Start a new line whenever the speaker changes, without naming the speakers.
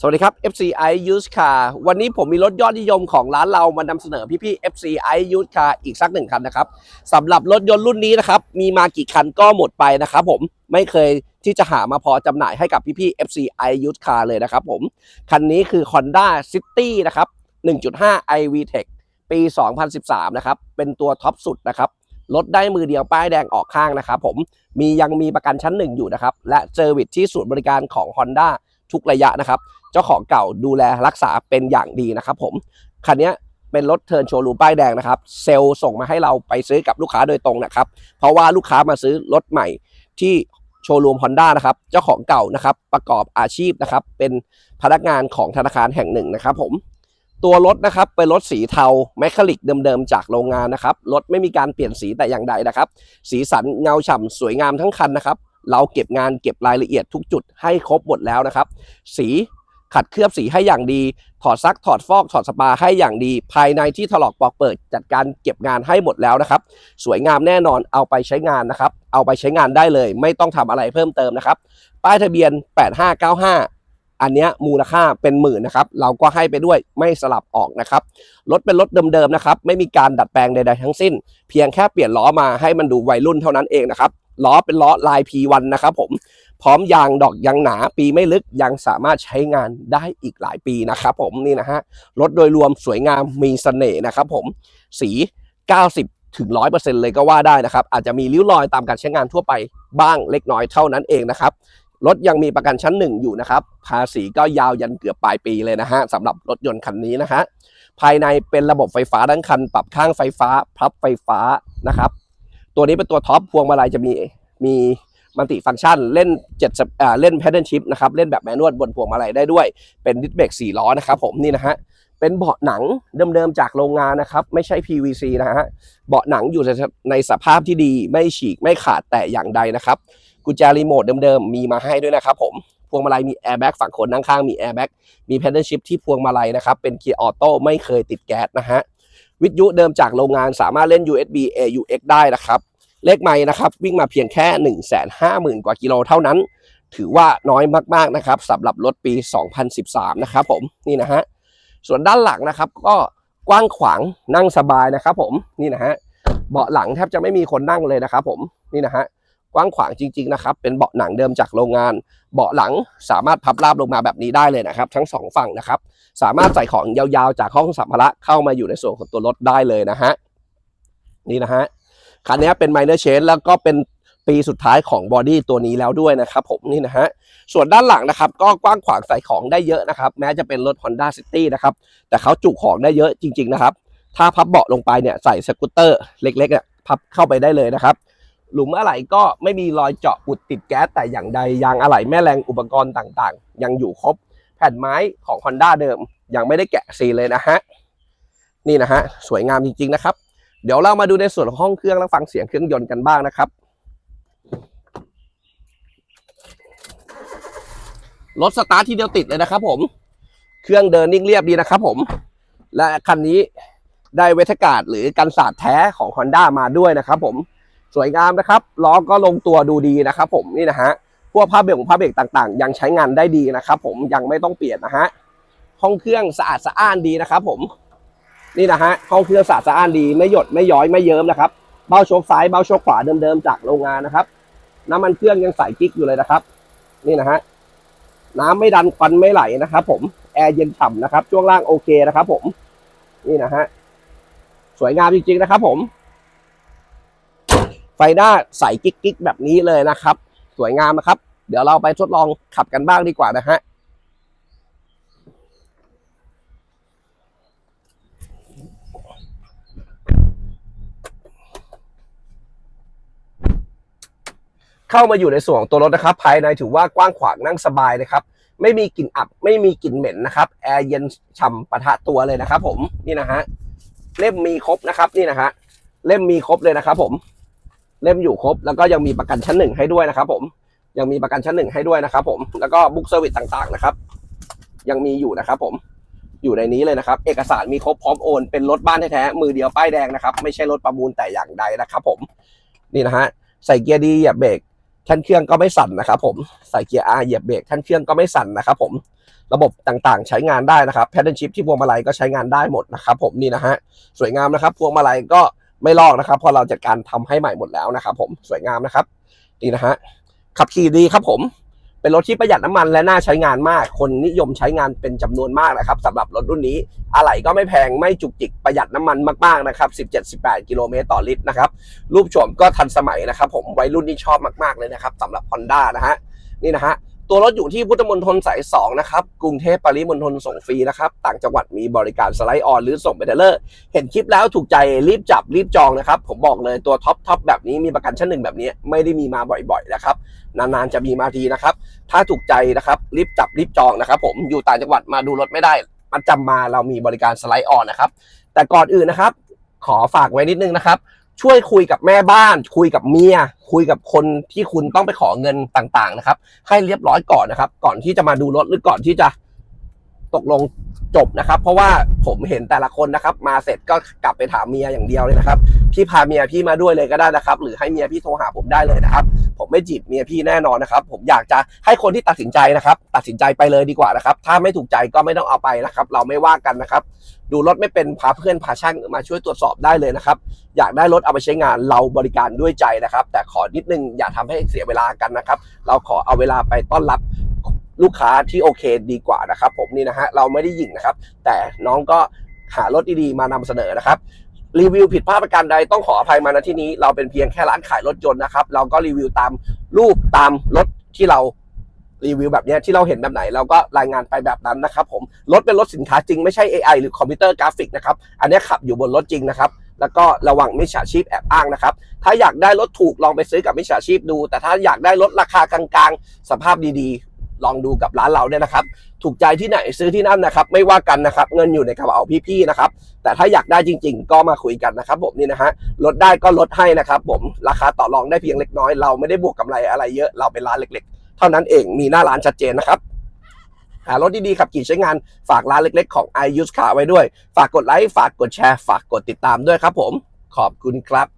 สวัสดีครับ FCI Used Car วันนี้ผมมีรถยอดนิยมของร้านเรามานำเสนอพี่ๆ FCI Used Car อีกสักหนึ่งคันนะครับสำหรับรถยนต์รุ่นนี้นะครับมีมากี่คันก็หมดไปนะครับผมไม่เคยที่จะหามาพอจำหน่ายให้กับพี่ๆ FCI Used Car เลยนะครับผม คันนี้คือ Honda City นะครับ 1.5 iV Tech ปี 2013 นะครับ เป็นตัวท็อปสุดนะครับรถได้มือเดียวป้ายแดงออกข้างนะครับผมมียังมีประกันชั้นหนึ่งอยู่นะครับและเจอร์วิสที่ศูนย์บริการของ Honda ทุกระยะนะครับ เจ้าของเก่าดูแลรักษาเป็นอย่างดีนะครับผม คันนี้เป็นรถเทิร์นโชว์รูป้ายแดงนะครับ เซลล์ส่งมาให้เราไปซื้อกับลูกค้าโดยตรงนะครับ เพราะว่าลูกค้ามาซื้อรถใหม่ที่โชว์รูมฮอนด้านะครับ เจ้าของเก่านะครับ ประกอบอาชีพนะครับ เป็นพนักงานของธนาคารแห่งหนึ่งนะครับ ผม ตัวรถนะครับเป็นรถสีเทาแมคคาลิกเดิมๆจากโรงงานนะครับ รถไม่มีการเปลี่ยนสีแต่อย่างใดนะครับ สีสันเงาฉ่ำสวยงามทั้งคันนะครับ เราเก็บงานเก็บรายละเอียดทุกจุดให้ครบหมดแล้วนะครับ สีขัดเคลือบสีให้อย่างดี ถอดซัก ถอดฟอก ถอดสปาให้อย่างดี ภายในที่ถลอกปอกเปิด จัดการเก็บงานให้หมดแล้วนะครับ สวยงามแน่นอนเอาไปใช้งานนะครับ เอาไปใช้งานได้เลย ไม่ต้องทำอะไรเพิ่มเติมนะครับ ป้ายทะเบียน 8595 อันนี้มูลค่าเป็นหมื่นนะครับ เราก็ให้ไปด้วยไม่สลับออกนะครับ รถเป็นรถเดิมๆนะครับ ไม่มีการดัดแปลงใดๆทั้งสิ้น เพียงแค่เปลี่ยนล้อมาให้มันดูวัยรุ่นเท่านั้นเองนะครับ ล้อเป็นล้อลาย P1 นะครับผม พร้อมยางดอกยางหนาปีไม่ลึกยังสามารถใช้งานได้อีกหลายปีนะครับผมนี่นะฮะ รถโดยรวมสวยงามมีเสน่ห์นะครับผม สี 90ถึง 100%เลยก็ว่าได้นะครับ อาจจะมีริ้วรอยตามการใช้งานทั่วไปบ้างเล็กน้อยเท่านั้นเองนะครับ รถยังมีประกันชั้นหนึ่งอยู่นะครับ ภาษีก็ยาวยันเกือบปลายปีเลยนะฮะสำหรับรถยนต์คันนี้นะฮะภายในเป็นระบบไฟฟ้าทั้งคัน ปรับข้างไฟฟ้าพับไฟฟ้านะครับ ตัวนี้เป็นตัวท็อปพวงมาลัยจะมีมีมัลติฟังก์ชันเล่น7อ่าเล่นแพดเดิลชิพนะครับเล่นแบบแมนนวลบนพวงมาลัยได้ด้วย เป็นดิสเบรก4ล้อนะครับผมนี่นะฮะเป็นเบาะหนังเดิมๆจากโรงงานนะครับ ไม่ใช่ PVC นะฮะเบาะหนังอยู่ในสภาพที่ดีไม่ฉีกไม่ขาดแต่อย่างใดนะครับ กุญแจรีโมทเดิมๆ มีมาให้ด้วยนะครับผม พวงมาลัยมีแอร์แบ็กฝั่งคนนั่งข้างมีแอร์แบ็กมีแพดเดิลชิพที่พวงมาลัยนะครับ เป็นเกียร์ออโต้ไม่เคยติดแก๊สนะฮะ วิทยุเดิมจากโรงงานสามารถเล่น USB AUX ได้นะครับ เลขไม้นะครับ วิ่งมาเพียงแค่ 1 5 0 0 0 0 กว่ากิโลเท่านั้น ถือว่าน้อยมากๆนะครับสำหรับรถปี 2013 นะครับผม นี่นะฮะ ส่วนด้านหลังนะครับก็กว้างขวางนั่งสบายนะครับผม นี่นะฮะ เบาะหลังแทบจะไม่มีคนนั่งเลยนะครับผม นี่นะฮะ กว้างขวางจริง ๆ นะครับ เป็นเบาะหนังเดิมจากโรงงาน เบาะหลังสามารถพับราบลงมาแบบนี้ได้เลยนะครับ ทั้งสองฝั่งนะครับ สามารถใส่ของยาวๆ จากห้องสัมภาระเข้ามาอยู่ในส่วนของตัวรถได้เลยนะฮะ นี่นะฮะ คันนี้เป็น minor change แล้วก็เป็นปีสุดท้ายของบอดี้ตัวนี้แล้วด้วยนะครับผมนี่นะฮะ ส่วนด้านหลังนะครับก็กว้างขวางใส่ของได้เยอะนะครับ แม้จะเป็นรถ Honda City นะครับ แต่เขาจุของได้เยอะจริง ๆ นะครับ ถ้าพับเบาะลงไปเนี่ยใส่สกูตเตอร์เล็กๆพับเข้าไปได้เลยนะครับ หลุมอะไหล่ก็ไม่มีรอยเจาะอุดติดแก๊สแต่อย่างใดยางอะไหล่แม่แรงอุปกรณ์ต่างๆ ยังอยู่ครบแผ่นไม้ของ Honda เดิม ยังไม่ได้แกะซีเลยนะฮะ นี่นะฮะ สวยงามจริง ๆ นะครับ เดี๋ยวเรามาดูในส่วนของห้องเครื่องและฟังเสียงเครื่องยนต์กันบ้างนะครับรถสตาร์ททีเดียวติดเลยนะครับผม เครื่องเดินนิ่งเรียบดีนะครับผม และคันนี้ได้เวทกาดหรือกันศาสตร์แท้ของ Honda มาด้วยนะครับผม สวยงามนะครับล้อก็ลงตัวดูดีนะครับผมนี่นะฮะพวกผ้าเบรกของผ้าเบรกต่างๆ ยังใช้งานได้ดีนะครับผมยังไม่ต้องเปลี่ยนนะฮะห้องเครื่องสะอาดสะอ้านดีนะครับผมนี่นะฮะห้องเครื่องสะอาดสะอ้านดีไม่หยดไม่ย้อยไม่เยิ้มนะครับเบ้าโชคซ้ายเบ้าโชคขวาเดิมๆจากโรงงานนะครับ น้ำมันเครื่องยังใส่กิ๊กอยู่เลยนะครับ นี่นะฮะน้ำไม่ดันควันไม่ไหลนะครับผมแอร์เย็นฉ่ำนะครับช่วงล่างโอเคนะครับผมนี่นะฮะสวยงามจริงๆนะครับผม ไฟหน้าใสกิ๊กๆแบบนี้เลยนะครับ สวยงามนะครับ เดี๋ยวเราไปทดลองขับกันบ้างดีกว่านะฮะเข้ามาอยู่ในส่วนของตัวรถนะครับ ภายในถือว่ากว้างขวางนั่งสบายนะครับ ไม่มีกลิ่นอับ ไม่มีกลิ่นเหม็นนะครับแอร์เย็นฉ่ำปะทะตัวเลยนะครับ ผมนี่นะฮะเล่มมีครบนะครับ นี่นะฮะเล่มมีครบเลยนะครับ ผม เล่มอยู่ครบ แล้วก็ยังมีประกันชั้นหนึ่งให้ด้วยนะครับ ผมยังมีประกันชั้นหนึ่งให้ด้วยนะครับ ผมแล้วก็บุ๊กเซอร์วิสต่างๆนะครับ ยังมีอยู่นะครับ ผมอยู่ในนี้เลยนะครับ เอกสารมีครบพร้อมโอน เป็นรถบ้านแท้ๆมือเดียวป้ายแดงนะครับ ไม่ใช่รถประมูลแต่อย่างใดนะครับ ผมนี่นะฮะใส่เกียร์ดีเหยียบเบรกท่านเครื่องก็ไม่สั่นนะครับผมใส่เกียร์ R เหยียบเบรกท่านเครื่องก็ไม่สั่นนะครับ ผมระบบต่างๆ ใช้งานได้นะครับแพดเดิลชิพที่พวงมาลัยก็ใช้งานได้หมดนะครับ ผมนี่นะฮะสวยงามนะครับ พวงมาลัยก็ ไม่ลอกนะครับ พอเราจัดการทำให้ใหม่หมดแล้วนะครับ ผมสวยงามนะครับนี่นะฮะขับขี่ดีครับผม เป็นรถที่ประหยัดน้ำมันและน่าใช้งานมาก คนนิยมใช้งานเป็นจำนวนมากนะครับสำหรับรถรุ่นนี้อะไหล่ก็ไม่แพงไม่จุกจิกประหยัดน้ำมันมากๆนะครับ17-18 กิโลเมตรต่อลิตรนะครับ รูปโฉมก็ทันสมัยนะครับ ผมวัยรุ่นที่ชอบมากๆเลยนะครับสำหรับ Honda นะฮะนี่นะฮะ ตัวรถอยู่ที่พุทธมณฑลสาย2นะครับ กรุงเทพปริมณฑลส่งฟรีนะครับ ต่างจังหวัดมีบริการสไลด์ออนหรือส่งไปเทเลอร์ เห็นคลิปแล้วถูกใจรีบจับรีบจองนะครับ ผมบอกเลยตัวท็อปท็อปแบบนี้มีประกันชั้นหนึ่งแบบนี้ไม่ได้มีมาบ่อยๆนะครับ นานๆจะมีมาทีนะครับ ถ้าถูกใจนะครับรีบจับรีบจองนะครับ ผมอยู่ต่างจังหวัดมาดูรถไม่ได้มันจำมาเรามีบริการสไลด์ออนนะครับ แต่ก่อนอื่นนะครับ ขอฝากไว้นิดนึงนะครับ ช่วยคุยกับแม่บ้าน คุยกับเมีย คุยกับคนที่คุณต้องไปขอเงินต่างๆนะครับ ให้เรียบร้อยก่อนนะครับ ก่อนที่จะมาดูรถหรือก่อนที่จะตกลงจบนะครับ เพราะว่าผมเห็นแต่ละคนนะครับ มาเสร็จก็กลับไปถามเมียอย่างเดียวเลยนะครับพี่พาเมียพี่มาด้วยเลยก็ได้นะครับ หรือให้เมียพี่โทรหาผมได้เลยนะครับ ผมไม่จีบเมียพี่แน่นอนนะครับ ผมอยากจะให้คนที่ตัดสินใจนะครับ ตัดสินใจไปเลยดีกว่านะครับ ถ้าไม่ถูกใจก็ไม่ต้องเอาไปนะครับ เราไม่ว่ากันนะครับ ดูรถไม่เป็นพาเพื่อนพาช่างมาช่วยตรวจสอบได้เลยนะครับ อยากได้รถเอาไปใช้งานเราบริการด้วยใจนะครับ แต่ขอนิดนึงอย่าทำให้เสียเวลากันนะครับ เราขอเอาเวลาไปต้อนรับลูกค้าที่โอเคดีกว่านะครับ ผมนี่นะฮะเราไม่ได้หยิ่งนะครับ แต่น้องก็หารถดีๆมานำเสนอนะครับ รีวิวผิดพลาดประการใดต้องขออภัยมาณที่นี้เราเป็นเพียงแค่ร้านขายรถยนต์นะครับ เราก็รีวิวตามรูปตามรถที่เรารีวิวแบบนี้ที่เราเห็นแบบไหนเราก็รายงานไปแบบนั้นนะครับ ผมรถเป็นรถสินค้าจริงไม่ใช่ AI หรือคอมพิวเตอร์กราฟิกนะครับอันนี้ขับอยู่บนรถจริงนะครับแล้วก็ระวังมิจฉาชีพแอบอ้างนะครับ ถ้าอยากได้รถถูกลองไปซื้อกับมิจฉาชีพดู แต่ถ้าอยากได้รถราคากลางๆ สภาพดีๆ ลองดูกับร้านเราเนี่ยนะครับ ถูกใจที่ไหนซื้อที่นั่นนะครับ ไม่ว่ากันนะครับ เงินอยู่ในกระเป๋าพี่ๆนะครับ แต่ถ้าอยากได้จริง ๆ ก็มาคุยกันนะครับผมนี่นะฮะลดได้ก็ลดให้นะครับ ผมราคาต่อรองได้เพียงเล็กน้อยเราไม่ได้บวกกำไรอะไรเยอะเราเป็นร้านเล็ก ๆ เท่านั้นเองมีหน้าร้านชัดเจนนะครับหารถดีๆขับขี่ใช้งานฝากร้านเล็ก ๆ ของ i use car ไว้ด้วย ฝากกดไลค์ฝากกดแชร์ ฝากกดติดตามด้วยครับผมขอบคุณครับ